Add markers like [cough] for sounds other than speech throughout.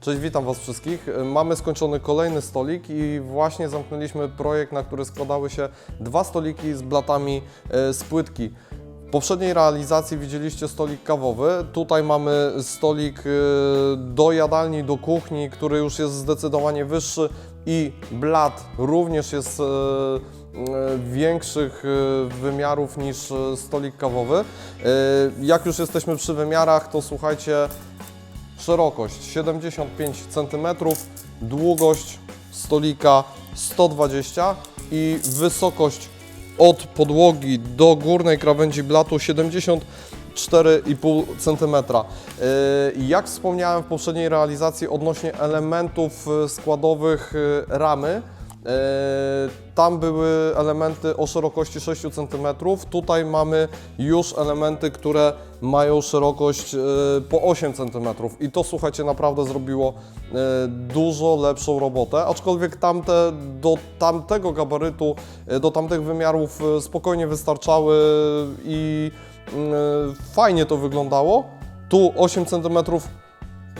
Cześć, witam Was wszystkich. Mamy skończony kolejny stolik i właśnie zamknęliśmy projekt, na który składały się dwa stoliki z blatami e, z płytki. W poprzedniej realizacji widzieliście stolik kawowy. Tutaj mamy stolik e, do jadalni, do kuchni, który już jest zdecydowanie wyższy i blat również jest e, większych wymiarów niż stolik kawowy. Jak już jesteśmy przy wymiarach, to słuchajcie, szerokość 75 cm, długość stolika 120 i wysokość od podłogi do górnej krawędzi blatu 74,5 cm. Yy, Jak wspomniałem w poprzedniej realizacji odnośnie elementów y, składowych y, ramy, E, Tam były elementy o szerokości 6 cm. Tutaj mamy już elementy, które mają szerokość e, po 8 cm. I to słuchajcie, naprawdę zrobiło e, dużo lepszą robotę. Aczkolwiek tamte do tamtego gabarytu, e, do tamtych wymiarów e, spokojnie wystarczały i mm, e, fajnie to wyglądało. Tu 8 cm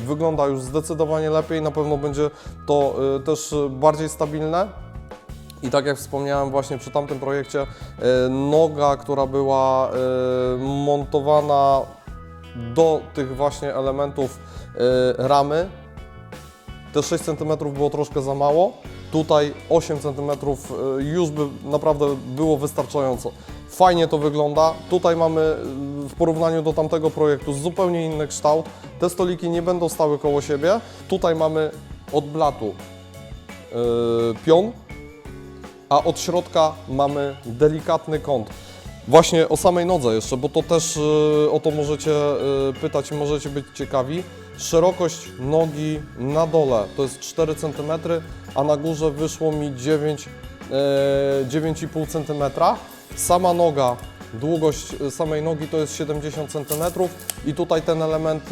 wygląda już zdecydowanie lepiej, na pewno będzie to y, też bardziej stabilne. I tak jak wspomniałem właśnie przy tamtym projekcie, y, noga, która była y, montowana do tych właśnie elementów ramy, te 6 cm było troszkę za mało. Tutaj 8 cm y, już by naprawdę było wystarczająco. Fajnie to wygląda. Tutaj mamy y, w porównaniu do tamtego projektu zupełnie inny kształt. Te stoliki nie będą stały koło siebie. Tutaj mamy od blatu y, pion, a od środka mamy delikatny kąt. Właśnie o samej nodze jeszcze, bo to też y, o to możecie y, pytać i możecie być ciekawi. Szerokość nogi na dole to jest 4 cm, a na górze wyszło mi 9, e, 9,5 cm. Sama noga, długość y, samej nogi to jest 70 cm i tutaj ten element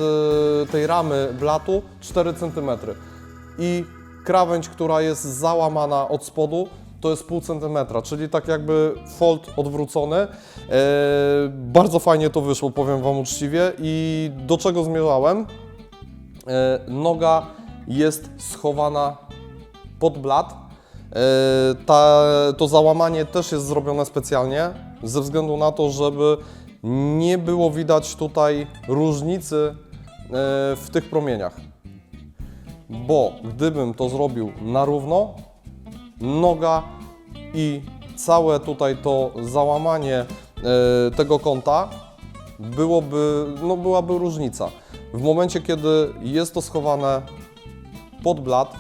tej ramy blatu 4 cm. I krawędź, która jest załamana od spodu, to jest pół centymetra, czyli tak jakby fold odwrócony. E, bardzo fajnie to wyszło, powiem Wam uczciwie. I do czego zmierzałem? E, noga jest schowana pod blat. E, ta, to załamanie też jest zrobione specjalnie, ze względu na to, żeby nie było widać tutaj różnicy w tych promieniach. Bo gdybym to zrobił na równo, noga i całe tutaj to załamanie e, tego kąta byłoby, no byłaby różnica. W momencie, kiedy jest to schowane pod blat,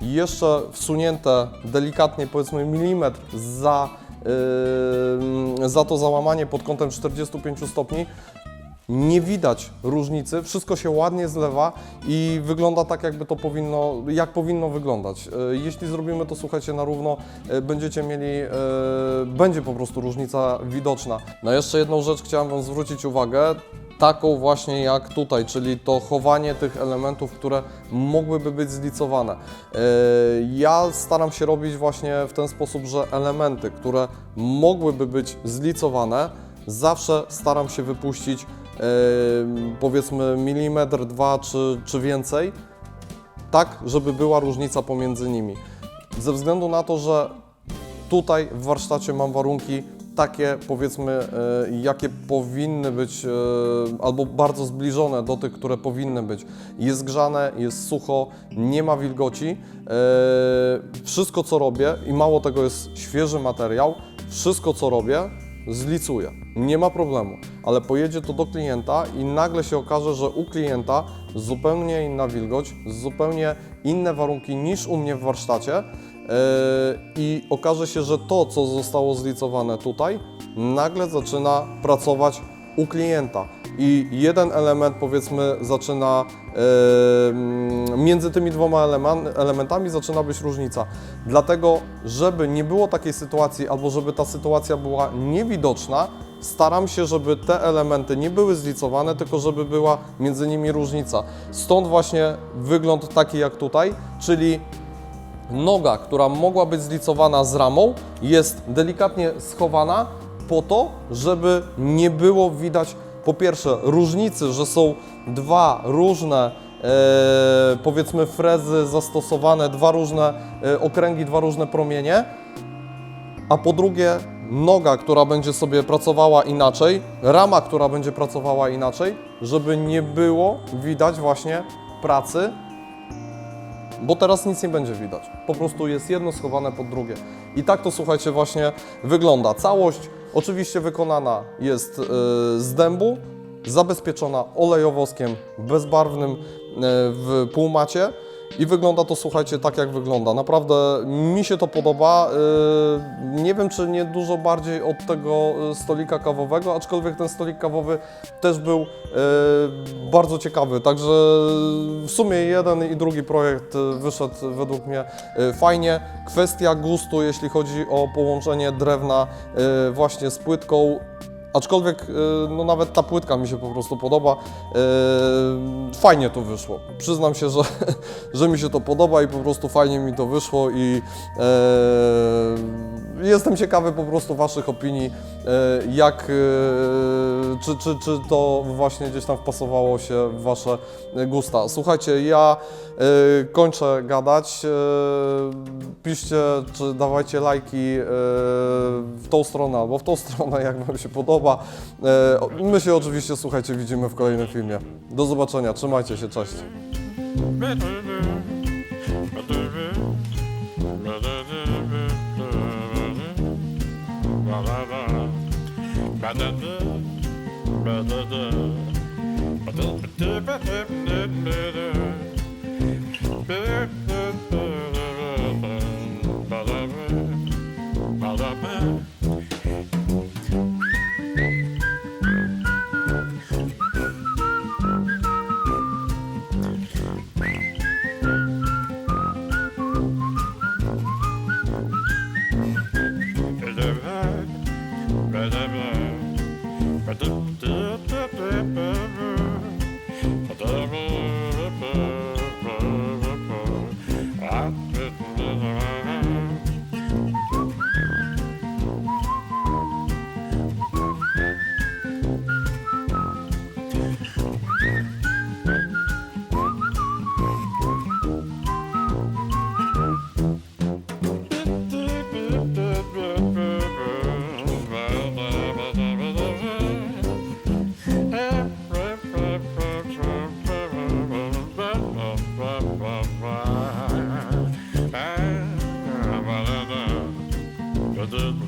jeszcze wsunięte delikatnie, powiedzmy milimetr za, yy, za to załamanie pod kątem 45 stopni, nie widać różnicy, wszystko się ładnie zlewa i wygląda tak, jakby to powinno, jak powinno wyglądać. E, Jeśli zrobimy to, słuchajcie, na równo, e, będziecie mieli, e, będzie po prostu różnica widoczna. Na jeszcze jedną rzecz chciałem Wam zwrócić uwagę, taką właśnie jak tutaj, czyli to chowanie tych elementów, które mogłyby być zlicowane. Ja staram się robić właśnie w ten sposób, że elementy, które mogłyby być zlicowane, zawsze staram się wypuścić powiedzmy milimetr, dwa czy, czy więcej, tak żeby była różnica pomiędzy nimi. Ze względu na to, że tutaj w warsztacie mam warunki takie, powiedzmy, e, jakie powinny być, e, albo bardzo zbliżone do tych, które powinny być. Jest grzane, jest sucho, nie ma wilgoci. E, Wszystko, co robię, i mało tego jest świeży materiał, wszystko, co robię, zlicuję. Nie ma problemu, ale pojedzie to do klienta i nagle się okaże, że u klienta zupełnie inna wilgoć, zupełnie inne warunki niż u mnie w warsztacie. Yy, I okaże się, że to, co zostało zlicowane tutaj, nagle zaczyna pracować u klienta. I jeden element, powiedzmy, zaczyna yy, między tymi dwoma elementami zaczyna być różnica. Dlatego, żeby nie było takiej sytuacji, albo żeby ta sytuacja była niewidoczna, staram się, żeby te elementy nie były zlicowane, tylko żeby była między nimi różnica. Stąd właśnie wygląd taki jak tutaj, czyli noga, która mogła być zlicowana z ramą, jest delikatnie schowana po to, żeby nie było widać po pierwsze różnicy, że są dwa różne powiedzmy frezy zastosowane, dwa różne e, okręgi, dwa różne promienie, a po drugie noga, która będzie sobie pracowała inaczej, rama, która będzie pracowała inaczej, żeby nie było widać właśnie pracy, bo teraz nic nie będzie widać. Po prostu jest jedno schowane pod drugie. I tak to słuchajcie właśnie wygląda. Całość oczywiście wykonana jest e, z dębu, zabezpieczona olejowoskiem bezbarwnym e, w półmacie. I wygląda to, słuchajcie, tak jak wygląda. Naprawdę mi się to podoba. Yy, Nie wiem, czy nie dużo bardziej od tego y, stolika kawowego, aczkolwiek ten stolik kawowy też był bardzo ciekawy. Także w sumie jeden i drugi projekt wyszedł według mnie fajnie. Kwestia gustu, jeśli chodzi o połączenie drewna właśnie z płytką. Aczkolwiek y, no nawet ta płytka mi się po prostu podoba. Y, Fajnie to wyszło. Przyznam się, że, [laughs] że mi się to podoba i po prostu fajnie mi to wyszło i e, jestem ciekawy po prostu Waszych opinii, jak, czy, czy, czy to właśnie gdzieś tam wpasowało się w Wasze gusta. Słuchajcie, ja kończę gadać. Piszcie, czy dawajcie lajki w tą stronę albo w tą [laughs] stronę, jak Wam się podoba. E, my się oczywiście, słuchajcie, widzimy w kolejnym filmie. Do zobaczenia, trzymajcie się, cześć. blah, blah, blah. Música